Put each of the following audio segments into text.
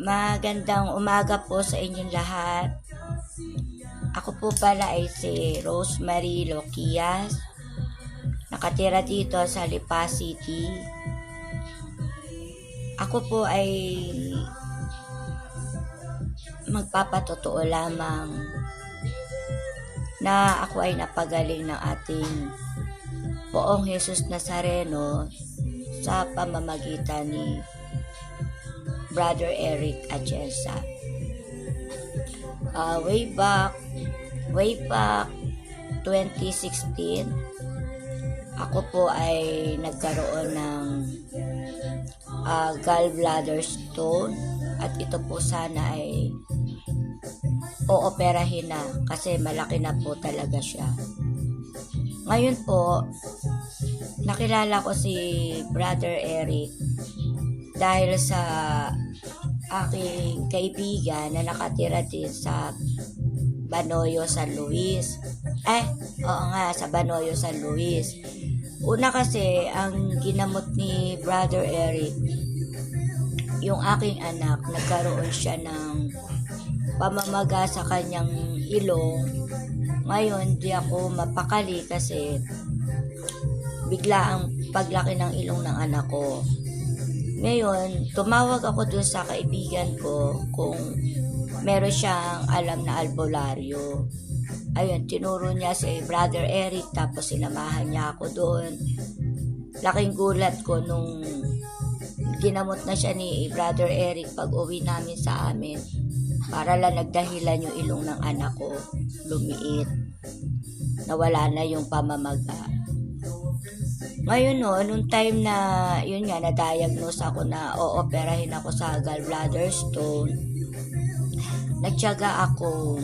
Magandang umaga po sa inyong lahat. Ako po pala ay si Rosemary Loquias. Nakatira dito sa Lipa City. Ako po ay magpapatotoo lamang na ako ay napagaling ng ating poong Jesus Nazareno sa pamamagitan ni Brother Eric Atienza. Uh, way back, way back 2016, ako po ay nagkaroon ng uh, gallbladder stone at ito po sana ay ooperahin na kasi malaki na po talaga siya. Ngayon po, nakilala ko si Brother Eric dahil sa aking kaibigan na nakatira din sa Banoyo, San Luis. Eh, oo nga, sa Banoyo, San Luis. Una kasi, ang ginamot ni Brother Eric, yung aking anak, nagkaroon siya ng pamamaga sa kanyang ilong. Ngayon, di ako mapakali kasi bigla ang paglaki ng ilong ng anak ko. Ngayon, tumawag ako dun sa kaibigan ko kung meron siyang alam na albularyo. Ayun, tinuro niya si Brother Eric tapos sinamahan niya ako doon. Laking gulat ko nung ginamot na siya ni Brother Eric pag uwi namin sa amin. Para lang nagdahilan yung ilong ng anak ko. Lumiit. Nawala na yung pamamaga. Ngayon no, nung time na, yun nga, na-diagnose ako na ooperahin ako sa gallbladder stone, nagtyaga ako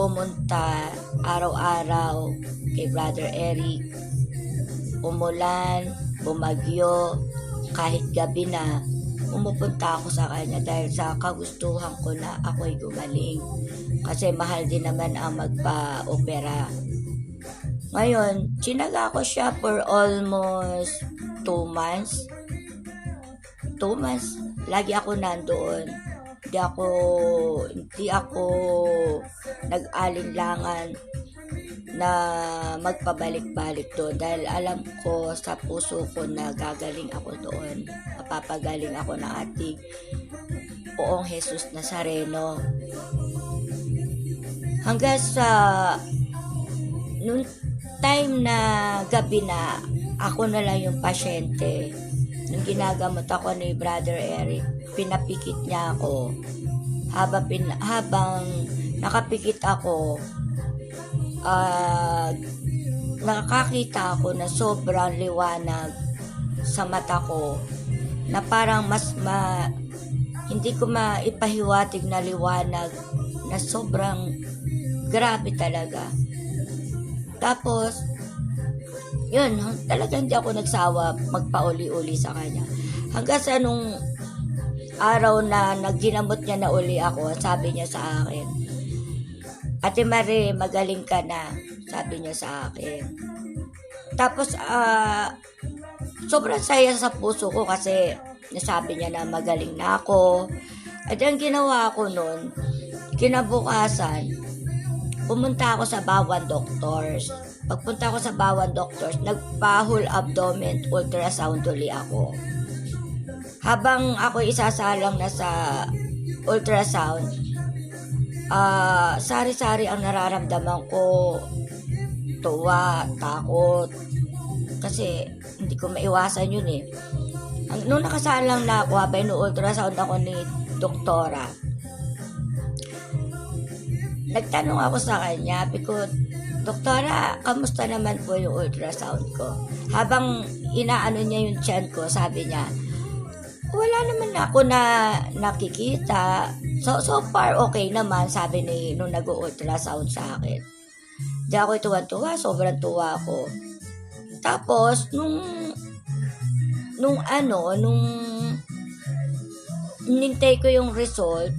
pumunta araw-araw kay Brother Eric. Umulan, bumagyo, kahit gabi na, umupunta ako sa kanya dahil sa kagustuhan ko na ako'y gumaling. Kasi mahal din naman ang magpa-opera. Ngayon, chinaga ko siya for almost 2 months. 2 months. Lagi ako nandoon. Hindi ako, hindi ako nag-alinlangan na magpabalik-balik doon dahil alam ko sa puso ko na gagaling ako doon. Mapapagaling ako ng ating poong Jesus Nazareno. Hanggang sa nung time na gabi na ako na lang yung pasyente. Nung ginagamot ako ni Brother Eric pinapikit niya ako. Habang, pin, habang nakapikit ako uh, nakakita ako na sobrang liwanag sa mata ko na parang mas ma hindi ko maipahiwatig na liwanag na sobrang grabe talaga tapos, yun, talagang hindi ako nagsawa magpauli-uli sa kanya. Hanggang sa nung araw na nagginamot niya na uli ako, sabi niya sa akin, Ate Marie, magaling ka na, sabi niya sa akin. Tapos, uh, sobrang saya sa puso ko kasi nasabi niya na magaling na ako. At ang ginawa ko noon, kinabukasan, pumunta ako sa Bawan Doctors. Pagpunta ko sa Bawan Doctors, nagpa-whole abdomen ultrasound uli ako. Habang ako isasalang na sa ultrasound, uh, sari-sari ang nararamdaman ko. Tuwa, takot. Kasi hindi ko maiwasan yun eh. Nung nakasalang na ako, habang ultrasound ako ni doktora, nagtanong ako sa kanya, because, Doktora, kamusta naman po yung ultrasound ko? Habang inaano niya yung chan ko, sabi niya, wala naman ako na nakikita. So, so far, okay naman, sabi ni nung nag-ultrasound sa akin. Di ako tuwan-tuwa, sobrang tuwa ako. Tapos, nung, nung ano, nung nintay ko yung result,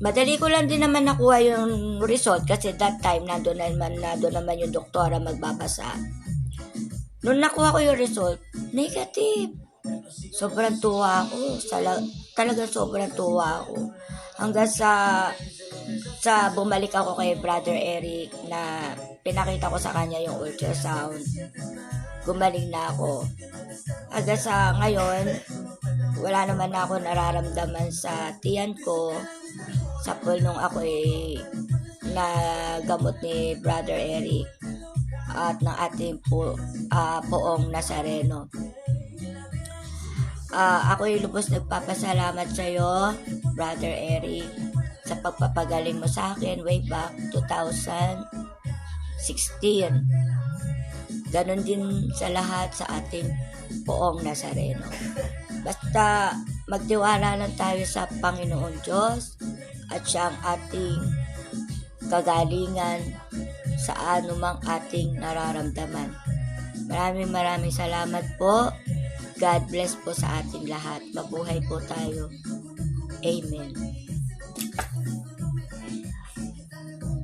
Madali ko lang din naman nakuha yung result kasi that time nandun naman, nandun naman yung doktora magbabasa. Nung nakuha ko yung result, negative. sobrang tuwa ako. Sala, talaga sobrang tuwa ako. Hanggang sa sa bumalik ako kay Brother Eric na pinakita ko sa kanya yung ultrasound. Gumaling na ako. Hanggang sa ngayon, wala naman na ako nararamdaman sa tiyan ko sa pool nung ako eh na gamot ni Brother Eric at ng ating po, ah, poong Nazareno. Ah, ako ay lubos nagpapasalamat sa iyo, Brother Eric, sa pagpapagaling mo sa akin way back 2016. Ganon din sa lahat sa ating poong Nazareno. Basta magtiwala lang tayo sa Panginoon Diyos at siya ang ating kagalingan sa anumang ating nararamdaman. Maraming maraming salamat po. God bless po sa ating lahat. Mabuhay po tayo. Amen.